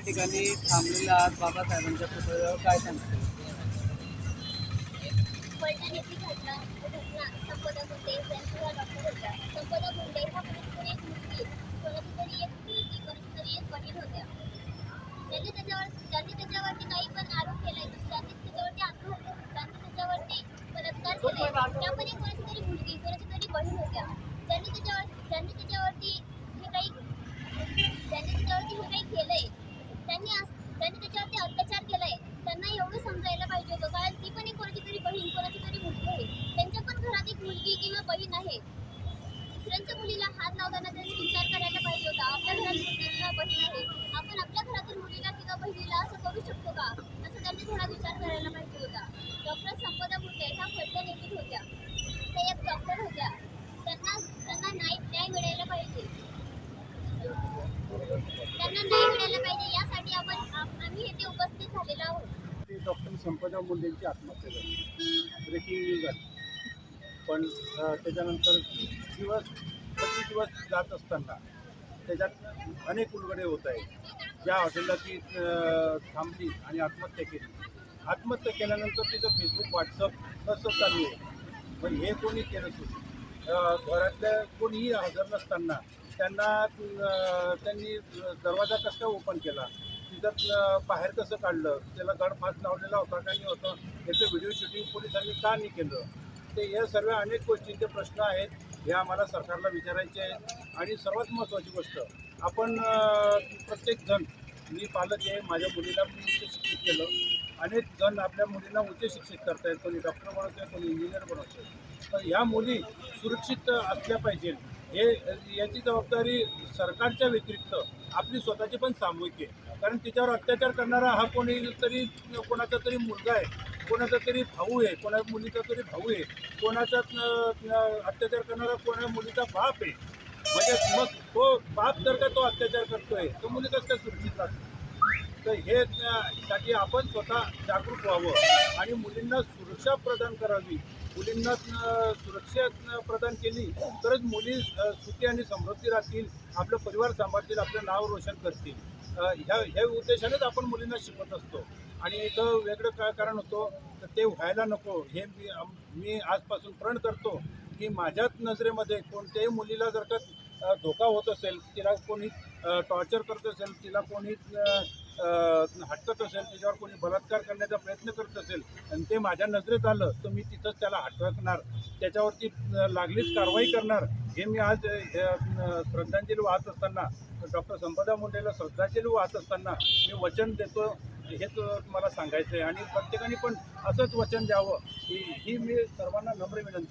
ठिकाणी थांबलेल्या आहात बाबासाहेबांच्या पुतळ्यावर. काय सांगतो घटना घटना संपदा मुंडे डॉक्टर संपदा मुंडे एक मुलगी कोणाची तरी एक मुलगी कोणाची तरी एक बहीण होत्या. त्यांनी त्याच्यावर त्यांनी त्याच्यावरती काही पण आरोप केलाय त्यांनी त्याच्यावरती आत्महत्या त्यांनी त्याच्यावरती बलात्कार केलाय त्यामध्ये कोणाची तरी मुलगी कोणाची तरी बहीण होत्या त्यांनी त्याच्यावर त्यांनी त्याच्यावरती हे काही त्यांनी त्याच्यावरती हे काही केलंय त्यांनी आज- त्यांनी त्याच्यावरती अत्याचार केलाय त्यांना एवढं समजायला पाहिजे होतं कारण ती पण एक कोणाची तरी बहीण कोणाची तरी मुलगी आहे त्यांच्या पण घरात एक मुलगी किंवा बहीण आहे दुसऱ्यांच्या मुलीला हात लावताना त्यांनी विचार करायला पाहिजे होता. आपल्या घरात मुलगी किंवा बहीण आहे. आपण आपल्या घरातील मुलीला किंवा बहिणीला असं करू शकतो का? असं त्यांनी थोडा विचार करायला पाहिजे होता. डॉक्टर संपदा मुंडे ह्या फलटण येथील होत्या. त्या एक डॉक्टर होत्या. त्यांना त्यांना न्याय न्याय मिळायला पाहिजे. त्यांना न्याय मिळायला पाहिजे. यासाठी आपण आम्ही येथे उपस्थित झालेलो आहोत. डॉक्टर संपदा मुंडेंची आत्महत्या झाली. ब्रेकिंग न्यूज आहे पण त्याच्यानंतर दिवस प्रति दिवस जात असताना त्याच्यात अनेक उलगडे होत आहेत. ज्या हॉटेलला ती थांबली आणि आत्महत्या केली. आत्महत्या केल्यानंतर तिचं फेसबुक व्हॉट्सअप कसं चालू आहे. पण हे कोणी केलं सुरू घरातल्या कोणीही हजर नसताना त्यांना त्यांनी दरवाजा कसा ओपन केला? तिथं बाहेर कसं काढलं? त्याला गडफास लावलेला होता का नाही होतं? याचं व्हिडिओ शूटिंग पोलिसांनी का नाही केलं? ते या सर्व अनेक गोष्टींचे प्रश्न आहेत हे आम्हाला सरकारला विचारायचे आहेत. आणि सर्वात महत्त्वाची गोष्ट आपण प्रत्येकजण प्रत्येक जण मी पालक आहे माझ्या मुलीला मी उच्च शिक्षित केलं. अनेक जण आपल्या मुलींना उच्च शिक्षित करतायत कोणी डॉक्टर बनवतोय कोणी इंजिनियर बनवतोय तर ह्या मुली सुरक्षित असल्या पाहिजेत. हे याची जबाबदारी सरकारच्या व्यतिरिक्त आपली स्वतःची पण सामूहिक आहे. कारण तिच्यावर अत्याचार करणारा हा कोणी तरी कोणाचा तरी मुलगा आहे. कोणाचा तरी भाऊ आहे कोणा मुलीचा तरी भाऊ आहे कोणाचा अत्याचार करणारा कोणा मुलीचा बाप आहे. म्हणजे मग तो बाप जर का तो अत्याचार करतोय तो मुली कसं काय सुरक्षित राहतो तर हे साठी आपण स्वतः जागरूक व्हावं आणि मुलींना सुरक्षा प्रदान करावी. मुलींना सुरक्षा प्रदान केली तरच मुली सुखी आणि समृद्धी राहतील. आपलं परिवार सांभाळतील आपलं नाव रोशन करतील. ह्या ह्या उद्देशानेच आपण मुलींना शिकवत असतो. आणि इथं वेगळं काय कारण होतं तर ते व्हायला नको. हे मी मी आजपासून प्रण करतो की माझ्याच नजरेमध्ये कोणत्याही मुलीला जर का धोका होत असेल तिला कोणी टॉर्चर करत असेल तिला कोणी हटकत असेल तिच्यावर कोणी बलात्कार करण्याचा प्रयत्न करत असेल माझ्या नजरेत आलं तर मी तिथंच त्याला हटकणार त्याच्यावरती लागलीच कारवाई करणार. हे मी आज श्रद्धांजली वाहत असताना डॉक्टर संपदा मुंडेला श्रद्धांजली वाहत असताना मी वचन देतो. हेच मला सांगायचं आहे आणि प्रत्येकाने पण असंच वचन द्यावं. ही ही मी सर्वांना नम्र विनंती